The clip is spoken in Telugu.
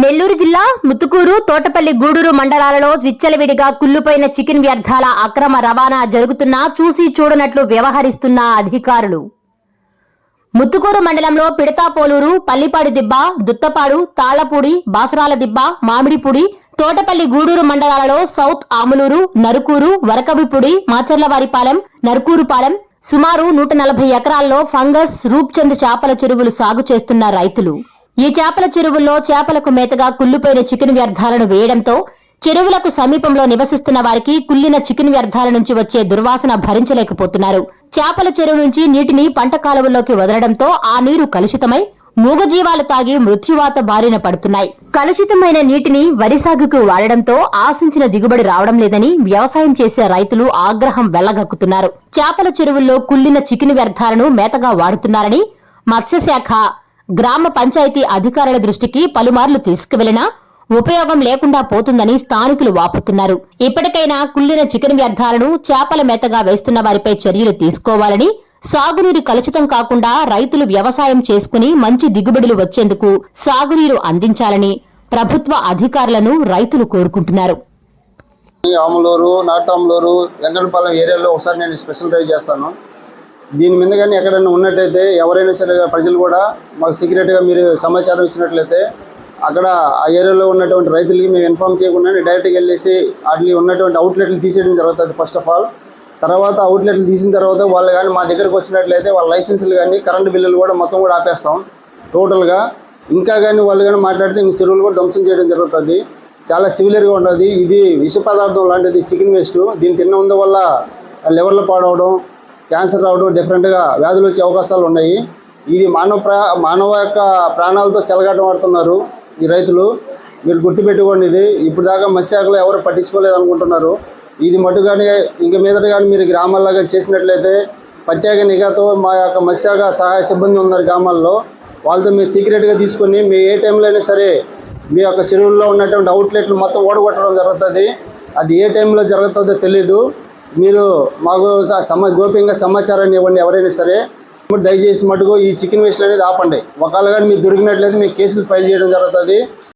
నెల్లూరు జిల్లా ముత్తుకూరు తోటపల్లి గూడూరు మండలాలలో విచ్చలవిడిగా కుళ్ళుపోయిన చికెన్ వ్యర్థాల అక్రమ రవాణా జరుగుతున్నా చూసి చూడనట్లు వ్యవహరిస్తున్న అధికారులు. ముత్తుకూరు మండలంలో పిడతాపోలూరు పల్లిపాడు దిబ్బ దుత్తపాడు తాళ్ళపూడి బాసరాల దిబ్బ మామిడిపూడి తోటపల్లి గూడూరు మండలాలలో సౌత్ ఆములూరు నరుకూరు వరకవిపూడి మాచర్లవారిపాలెం నరుకూరుపాలెం సుమారు నూట నలభై ఎకరాల్లో ఫంగస్ రూప్చంద్ చేపల చెరువులు సాగు చేస్తున్న రైతులు. ఈ చేపల చెరువుల్లో చేపలకు మేతగా కుళ్ళిపోయిన చికెన్ వ్యర్థాలను వేయడంతో చెరువులకు సమీపంలో నివసిస్తున్న వారికి కుళ్ళిన చికెన్ వ్యర్థాల నుంచి వచ్చే దుర్వాసన భరించలేకపోతున్నారు. చేపల చెరువు నుంచి నీటిని పంట కాలువల్లోకి వదలడంతో ఆ నీరు కలుషితమై మూగజీవాలు తాగి మృత్యువాత బారిన పడుతున్నాయి. కలుషితమైన నీటిని వరి సాగుకు వాడడంతో ఆశించిన దిగుబడి రావడం లేదని వ్యవసాయం చేసే రైతులు ఆగ్రహం వెళ్ళగక్కుతున్నారు. చేపల చెరువుల్లో కుళ్ళిన చికెన్ వ్యర్థాలను మేతగా వాడుతున్నారని మత్స్యశాఖ గ్రామ పంచాయతీ అధికారుల దృష్టికి పలుమార్లు తీసుకువెళ్ళినా ఉపయోగం లేకుండా పోతుందని స్థానికులు వాపుతున్నారు. ఇప్పటికైనా కుళ్ళిన చికెన్ వ్యర్థాలను చేపల మేతగా వేస్తున్న వారిపై చర్యలు తీసుకోవాలని సాగునీరు కలుషితం కాకుండా రైతులు వ్యవసాయం చేసుకుని మంచి దిగుబడులు వచ్చేందుకు సాగునీరు అందించాలని ప్రభుత్వ అధికారులను రైతులు కోరుకుంటున్నారు. ఈ ఆమలూరు నాటామలూరు వెంకటపాలెం ఏరియాలో ఒకసారి నేను స్పెషల్ డ్రైవ్ చేస్తాను. దీని మీద కానీ ఎక్కడైనా ఉన్నట్టయితే ఎవరైనా సరే ప్రజలు కూడా మాకు సీక్రెట్గా మీరు సమాచారం ఇచ్చినట్లయితే అక్కడ ఆ ఏరియాలో ఉన్నటువంటి రైతులకి మేము ఇన్ఫామ్ చేయకుండా డైరెక్ట్గా వెళ్ళేసి వాటికి ఉన్నటువంటి అవుట్లెట్లు తీసేయడం జరుగుతుంది ఫస్ట్ ఆఫ్ ఆల్ తర్వాత అవుట్లెట్లు తీసిన తర్వాత వాళ్ళు కానీ మా దగ్గరకు వచ్చినట్లయితే వాళ్ళ లైసెన్సులు కానీ కరెంటు బిల్లులు కూడా మొత్తం కూడా ఆపేస్తాం. టోటల్గా ఇంకా కానీ వాళ్ళు కానీ మాట్లాడితే ఇంక చెరువులు కూడా ధ్వంసం చేయడం జరుగుతుంది. చాలా సివిలియర్గా ఉంటుంది. ఇది విష పదార్థం లాంటిది చికెన్ వేస్ట్ దీన్ని తిన్నందు వల్ల లివర్లు పాడవడం క్యాన్సర్ రావడం డిఫరెంట్గా వ్యాధులు వచ్చే అవకాశాలు ఉన్నాయి. ఇది మానవ ప్రా మానవ యొక్క ప్రాణాలతో చెలగాటం ఆడుతున్నారు ఈ రైతులు. మీరు గుర్తుపెట్టుకోండి ఇది. ఇప్పుడు దాకా మత్స్యశాఖలో ఎవరు పట్టించుకోలేదు అనుకుంటున్నారు. ఇది మటుగానే ఇంక మీదట కానీ మీరు గ్రామాల్లో కానీ చేసినట్లయితే ప్రత్యేక నిఘాతో మా యొక్క మత్స్యాక సహాయ సిబ్బంది ఉన్నారు గ్రామాల్లో. వాళ్ళతో మీరు సీక్రెట్గా తీసుకొని మీ ఏ టైంలో అయినా సరే మీ యొక్క చెరువుల్లో ఉన్నటువంటి అవుట్లెట్లు మొత్తం ఓడగొట్టడం జరుగుతుంది. అది ఏ టైంలో జరుగుతుందో తెలీదు. మీరు మాకు సమ గోప్యంగా సమాచారాన్ని ఇవ్వండి ఎవరైనా సరే. దయచేసి మటుకు ఈ చికెన్ వేస్ట్ అనేది ఆపండి. ఒకవేళ కానీ మీరు దొరికినట్లయితే మీకు కేసులు ఫైల్ చేయడం జరుగుతుంది.